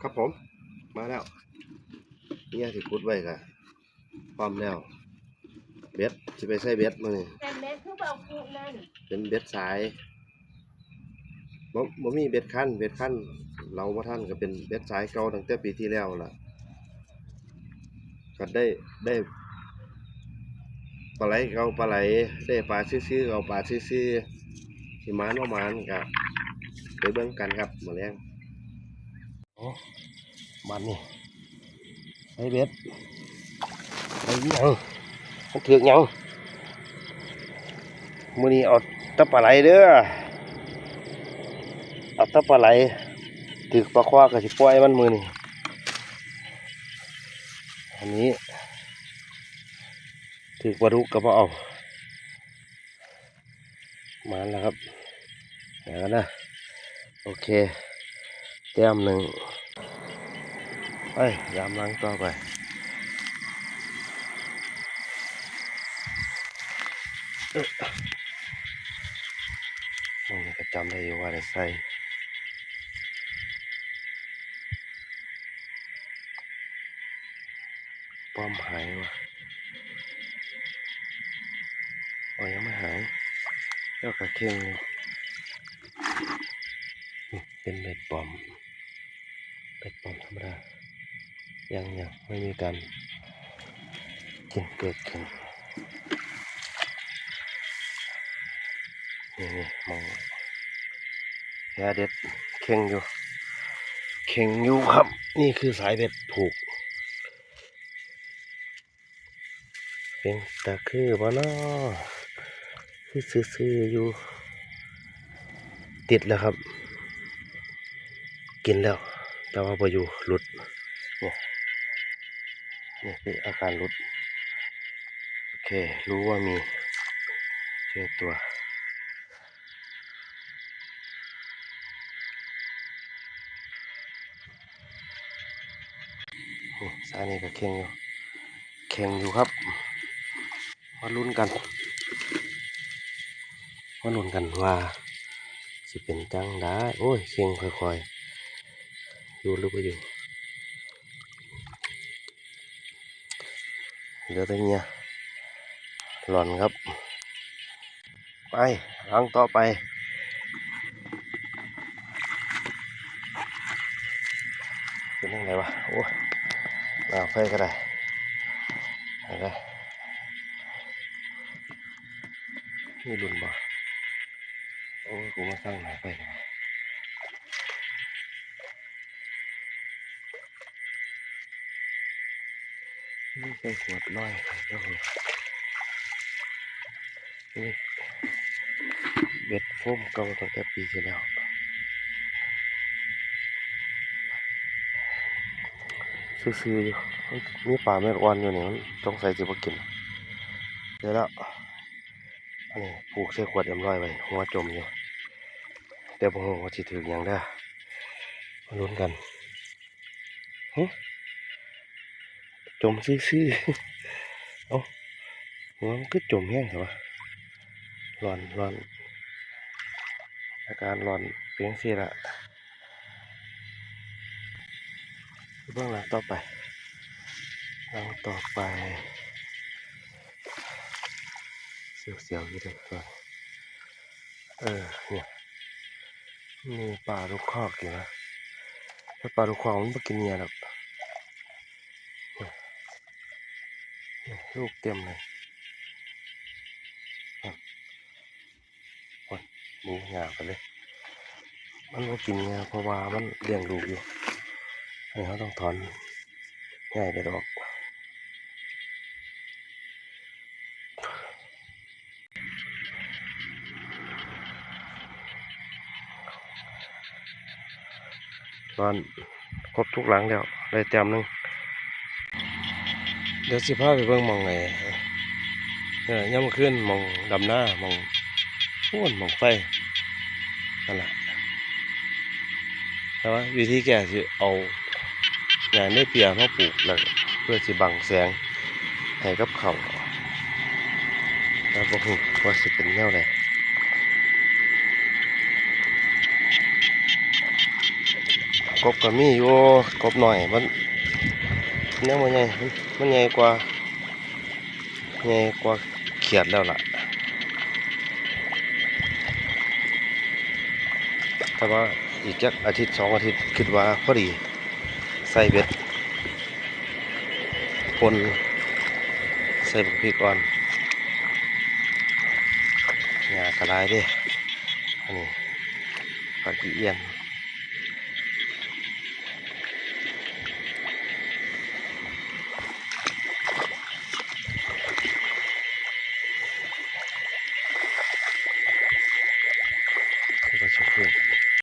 ครับผม มาแล้วเนี่ยที่พุดไว้กะพร้อมแล้วเบ็ดจะไปใส่เบ็ดมานี่แต่แม่คือบอกกูนั่นเป็นเบ็ดสายบ่บ่มีเบ็ดคันเบ็ดคันเราบ่ท่านก็เป็นเบ็ดสายเก่าตั้งแต่ปีที่แล้วล่ะก็ได้ได้ปลาไหลเก่าปลาไหลได้ปลาซื่อๆเอาปลาซื่อๆสิหมานบ่หมานก็ไปเบิ่งกันครับมื้อแลงโอ้ บัดนี้ไอ้เบ็ดไอ้ยังมันถือกหยังมือนี้เอาตะปลาไหลเด้อเอาตะปลาไหลถือปลาคว้าก็สิปล่อยมันมือนี้อันนี้ถือปลาดุกก็บ่เอามาแล้วครับเดี๋ยวกันนะ โอเค แต้มหนึ่งไปยามล้างต่อไปมองนี่ก็จำได้อยู่ว่าได้ใส่ป้อมหายวะอ๋อยังไม่หายแล้วก็เข่งอยู่นี่เป็นเบ็ดปอม เบ็ดปอมธรรมดายังยังไม่มีการกินเกิดขึ้นนี่นี่มองแย่เด็ดเข่งอยู่ เข่งอยู่ครับ นี่คือสายเบ็ดผูก เป็นตะคือบ่เนาะคือซื่อๆอยู่ ติดแล้วครับ กินแล้ว แต่ว่าพออยู่หลุดเนี่ยนี่คืออาการหลุด โอเค รู้ว่ามีเจอตัวสายนี้ก็เข่งอยู่เข่งอยู่ครับมาลุ้นกันมาลุ้นกันว่าสิเป็นจังได้โอ้ยเข่งค่อยๆ อยู่หรือไม่อยู่เหลือแต่เนี้ยหล่อนครับ ไปล้างต่อไปเป็นยังไงวะโอ้ยมาไฟก็ได้อะไรนี่รุนบ่โอ้กูมาสร้างหนาไฟกันนะ นี่ใส่ขวดน้อยไปก็คือนี่เบ็ดโฟมเก่าตั้งแต่ปีที่แล้วซื้อๆอยู่มีปลาเม็ดอ่อนอยู่นี่มันต้องใส่จิบกินเดี๋ยวแล้วอันนี้ผูกใส่ขวดเอ็มร้อยไว้หัวจมอยู่แต่บ่ฮู้ว่าสิถึงหยังได้มาลุ้นกันหึ จมซื่อๆ เอ้าหัวมันก็จมแห้งเหรอวะร้อนร้อนอาการร้อนเปลี่ยนสิละเบื้องหลังต่อไปหลังต่อไป เสียวๆอยู่เลยก่อนเออเนี่ยมีปลาลูกคอกอยู่นะถ้าปลาลูกคอกมันไม่กินเนี่ยหรอกเนี่ยเนี่ย ลูกเต็มเลยโอ้ยหมูงาไปเลย มันก็กินงาเพราะว่ามันเลี้ยงลูกอยู่อันนี้เขาต้องถอนง่ายไปดอกตอนครบทุกหลังแล้วได้เต็มหนึ่ง เดี๋ยวสิพาไปเบิ่งมองไงเนี่ยย่ำขึ้นมองดำหน้ามองพูนมองไฟนั่นแหละแต่ว่าวิธีแก้สิเอางานได้เปียมาปลูกแล้วเพื่อสิบังแสงให้กับเขาแล้วบ่ฮู้ว่าสิเป็นแนวใดกบก็มีอยู่กบหน่อยมัน เนี่ยมันใหญ่มันใหญ่กว่าใหญ่กว่าเขียดแล้วล่ะ แต่ว่าอีกจักอาทิตย์สองอาทิตย์คิดว่าพอดีใส่เบ็ดปนใส่บักพริกก่อนหญ้ากระไรด้อันนี้ผักอีเอียน